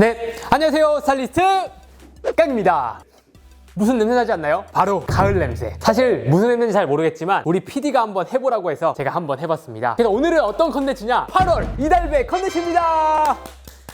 네, 안녕하세요. 스타일리스트 깡입니다. 무슨 냄새 나지 않나요? 바로 가을 냄새. 사실 무슨 냄새인지 잘 모르겠지만 우리 PD가 한번 해보라고 해서 제가 한번 해봤습니다. 그래서 오늘은 어떤 컨텐츠냐? 8월 이달배 컨텐츠입니다.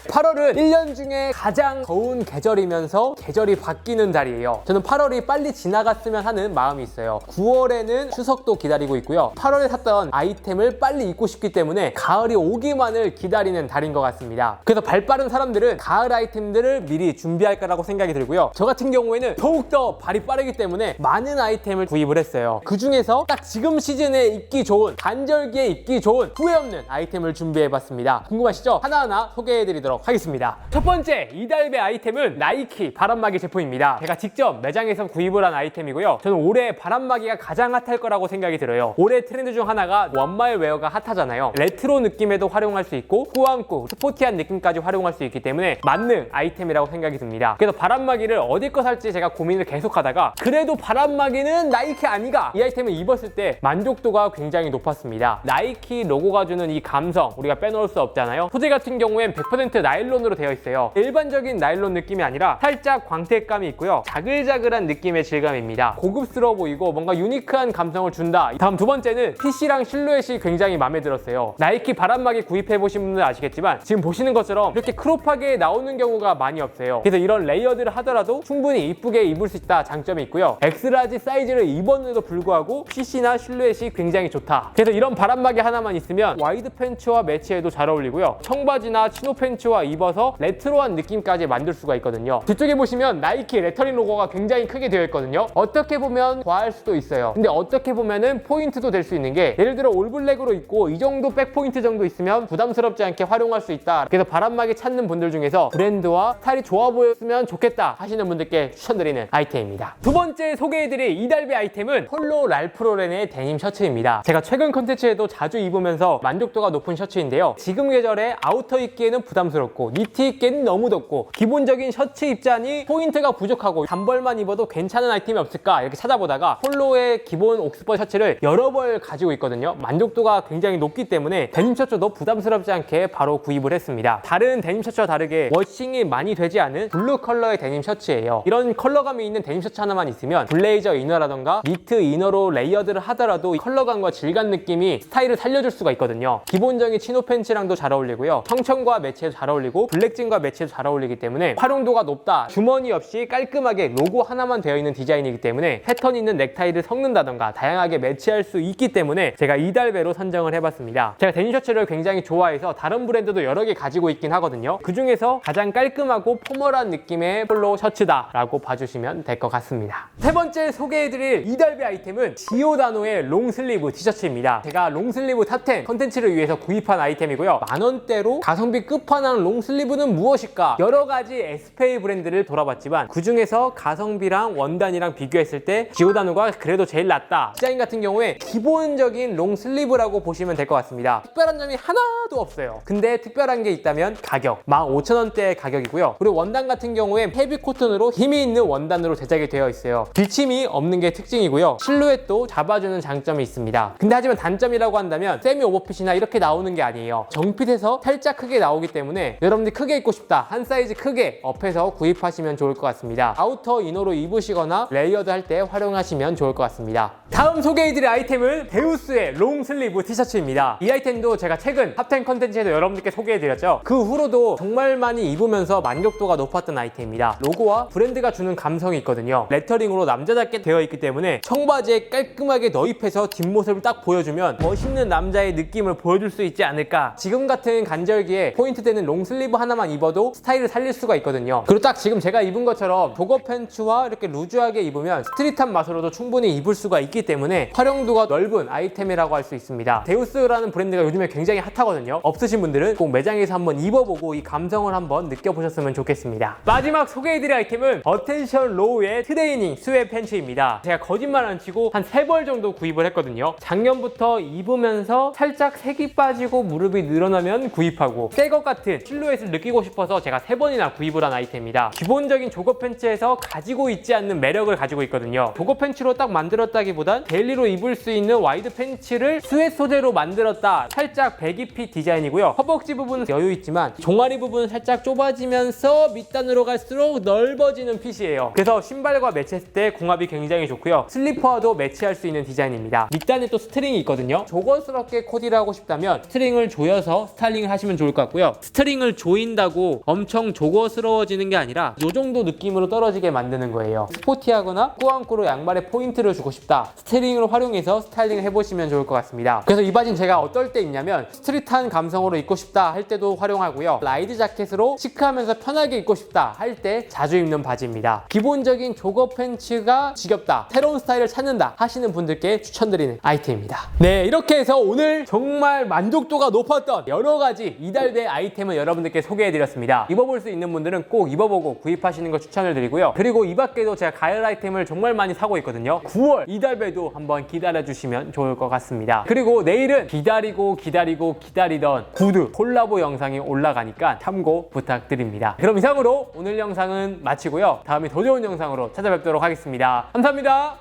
8월은 1년 중에 가장 더운 계절이면서 계절이 바뀌는 달이에요. 저는 8월이 빨리 지나갔으면 하는 마음이 있어요. 9월에는 추석도 기다리고 있고요. 8월에 샀던 아이템을 빨리 입고 싶기 때문에 가을이 오기만을 기다리는 달인 것 같습니다. 그래서 발 빠른 사람들은 가을 아이템들을 미리 준비할 거라고 생각이 들고요. 저 같은 경우에는 더욱더 발이 빠르기 때문에 많은 아이템을 구입을 했어요. 그 중에서 딱 지금 시즌에 입기 좋은, 간절기에 입기 좋은, 후회 없는 아이템을 준비해봤습니다. 궁금하시죠? 하나하나 소개해드리도록 하겠습니다. 첫 번째 이달배 아이템은 나이키 바람막이 제품입니다. 제가 직접 매장에서 구입을 한 아이템이고요. 저는 올해 바람막이가 가장 핫할 거라고 생각이 들어요. 올해 트렌드 중 하나가 원마일 웨어가 핫하잖아요. 레트로 느낌에도 활용할 수 있고 꾸안꾸, 스포티한 느낌까지 활용할 수 있기 때문에 맞는 아이템이라고 생각이 듭니다. 그래서 바람막이를 어디 거 살지 제가 고민을 계속하다가 그래도 바람막이는 나이키 아니가 이 아이템을 입었을 때 만족도가 굉장히 높았습니다. 나이키 로고가 주는 이 감성 우리가 빼놓을 수 없잖아요. 소재 같은 경우엔 100% 나일론으로 되어 있어요. 일반적인 나일론 느낌이 아니라 살짝 광택감이 있고요. 자글자글한 느낌의 질감입니다. 고급스러워 보이고 뭔가 유니크한 감성을 준다. 다음 두 번째는 핏이랑 실루엣이 굉장히 마음에 들었어요. 나이키 바람막이 구입해 보신 분들 아시겠지만 지금 보시는 것처럼 이렇게 크롭하게 나오는 경우가 많이 없어요. 그래서 이런 레이어드를 하더라도 충분히 이쁘게 입을 수 있다 장점이 있고요. 엑스라지 사이즈를 입었는데도 불구하고 핏이나 실루엣이 굉장히 좋다. 그래서 이런 바람막이 하나만 있으면 와이드 팬츠와 매치해도 잘 어울리고요. 청바지나 치노 팬츠와 입어서 레트로한 느낌까지 만들 수가 있거든요. 뒤쪽에 보시면 나이키 레터링 로고가 굉장히 크게 되어 있거든요. 어떻게 보면 과할 수도 있어요. 근데 어떻게 보면은 포인트도 될 수 있는 게 예를 들어 올블랙으로 입고 이 정도 백 포인트 정도 있으면 부담스럽지 않게 활용할 수 있다. 그래서 바람막이 찾는 분들 중에서 브랜드와 스타일이 좋아 보였으면 좋겠다 하시는 분들께 추천드리는 아이템입니다. 두 번째 소개해드릴 이달배 아이템은 폴로 랄프로렌의 데님 셔츠입니다. 제가 최근 컨텐츠에도 자주 입으면서 만족도가 높은 셔츠인데요. 지금 계절에 아우터 입기에는 부담스럽고 니트 입기에는 너무 덥고 기본적인 셔츠 입자니 포인트가 부족하고 단벌만 입어도 괜찮은 아이템이 없을까 이렇게 찾아보다가 폴로의 기본 옥스퍼 셔츠를 여러 벌 가지고 있거든요. 만족도가 굉장히 높기 때문에 데님 셔츠도 부담스럽지 않게 바로 구입을 했습니다. 다른 데님 셔츠와 다르게 워싱이 많이 되지 않은 블루 컬러의 데님 셔츠예요. 이런 컬러감이 있는 데님 셔츠 하나만 있으면 블레이저 이너라던가 니트 이너로 레이어드를 하더라도 이 컬러감과 질감 느낌이 스타일을 살려줄 수가 있거든요. 기본적인 치노 팬츠랑도 잘 어울리고요. 청청과 매치해도 잘 어울리고 블랙진과 매치해도 잘 어울리기 때문에 활용도가 높다. 주머니 없이 깔끔하게 로고 하나만 되어 있는 디자인이기 때문에 패턴 있는 넥타이를 섞는다던가 다양하게 매치할 수 있기 때문에 제가 이달배로 선정을 해봤습니다. 제가 데님 셔츠를 굉장히 좋아해서 다른 브랜드도 여러 개 가지고 있긴 하거든요. 그 중에서 가장 깔끔하고 포멀한 느낌의 폴로 셔츠다 라고 봐주시면 될 것 같습니다. 세 번째 소개해드릴 이달배 아이템은 지오다노의 롱슬리브 티셔츠입니다. 제가 롱슬리브 탑10 컨텐츠를 위해서 구입한 아이템이고요. 만원대로 가성비 끝판왕 롱슬리브는 무엇일까? 여러 가지 에스페이 브랜드를 돌아봤지만 그 중에서 가성비랑 원단이랑 비교했을 때 지오다노가 그래도 제일 낫다. 디자인 같은 경우에 기본적인 롱슬리브라고 보시면 될 것 같습니다. 특별한 점이 하나도 없어요. 근데 특별한 게 있다면 가격. 15,000원대의 가격이고요. 그리고 원단 같은 경우에 헤비 코튼으로 힘이 있는 원단으로 제작이 되어 있어요. 길침이 없는 게 특징이고요. 실루엣도 잡아주는 장점이 있습니다. 근데 하지만 단점이라고 한다면 세미 오버핏이나 이렇게 나오는 게 아니에요. 정핏에서 살짝 크게 나오기 때문에 여러분들이 크게 입고 싶다. 한 사이즈 크게 업해서 구입하시면 좋을 것 같습니다. 아우터 이너로 입으시거나 레이어드 할 때 활용하시면 좋을 것 같습니다. 다음 소개해드릴 아이템은 데우스의 롱 슬리브 티셔츠입니다. 이 아이템도 제가 최근 탑10 컨텐츠에서 여러분들께 소개해드렸죠. 그 후로도 정말 많이 입으면서 만족도가 높았던 아이템입니다. 로고와 브랜드가 주는 감성이 있거든요. 레터링으로 남자답게 되어 있기 때문에 청바지에 깔끔하게 너입해서 뒷모습을 딱 보여주면 멋있는 남자의 느낌을 보여줄 수 있지 않을까. 지금 같은 간절기에 포인트 되는 롱 슬리브 하나만 입어도 스타일을 살릴 수가 있거든요. 그리고 딱 지금 제가 입은 것처럼 도거 팬츠와 이렇게 루즈하게 입으면 스트릿한 맛으로도 충분히 입을 수가 있기 때문에 활용도가 넓은 아이템이라고 할 수 있습니다. 데우스라는 브랜드가 요즘에 굉장히 핫하거든요. 없으신 분들은 꼭 매장에서 한번 입어보고 이 감성을 한번 느껴보셨으면 좋겠습니다. 마지막 소개해드릴 아이템은 어텐션 로우의 트레이닝 스웨 팬츠입니다. 제가 거짓말 안 치고 한 세 벌 정도 구입을 했거든요. 작년부터 입으면서 살짝 색이 빠지고 무릎이 늘어나면 구입하고 새 것 같은 실루엣을 느끼고 싶어서 제가 세 번이나 구입을 한 아이템입니다. 기본적인 조거 팬츠에서 가지고 있지 않는 매력을 가지고 있거든요. 조거 팬츠로 딱 만들었다기보단 데일리로 입을 수 있는 와이드 팬츠를 스웨트 소재로 만들었다. 살짝 배기핏 디자인이고요. 허벅지 부분은 여유 있지만 종아리 부분은 살짝 좁아지면서 밑단으로 갈수록 넓어지는 핏이에요. 그래서 신발과 매치했을 때 궁합이 굉장히 좋고요. 슬리퍼와도 매치할 수 있는 디자인입니다. 밑단에 또 스트링이 있거든요. 조건스럽게 코디를 하고 싶다면 스트링을 조여서 스타일링을 하시면 좋을 것 같고요. 스트링 을 조인다고 엄청 조거스러워지는 게 아니라 이 정도 느낌으로 떨어지게 만드는 거예요. 스포티하거나 꾸안꾸로 양말에 포인트를 주고 싶다. 스트링을 활용해서 스타일링을 해보시면 좋을 것 같습니다. 그래서 이 바지는 제가 어떨 때 입냐면 스트릿한 감성으로 입고 싶다 할 때도 활용하고요. 라이드 자켓으로 시크하면서 편하게 입고 싶다 할 때 자주 입는 바지입니다. 기본적인 조거 팬츠가 지겹다. 새로운 스타일을 찾는다 하시는 분들께 추천드리는 아이템입니다. 네, 이렇게 해서 오늘 정말 만족도가 높았던 여러 가지 이달배 아이템을 여러분들께 소개해드렸습니다. 입어볼 수 있는 분들은 꼭 입어보고 구입하시는 걸 추천을 드리고요. 그리고 이 밖에도 제가 가을 아이템을 정말 많이 사고 있거든요. 9월 이달배도 한번 기다려주시면 좋을 것 같습니다. 그리고 내일은 기다리고 기다리고 기다리던 구두 콜라보 영상이 올라가니까 참고 부탁드립니다. 그럼 이상으로 오늘 영상은 마치고요. 다음에 더 좋은 영상으로 찾아뵙도록 하겠습니다. 감사합니다.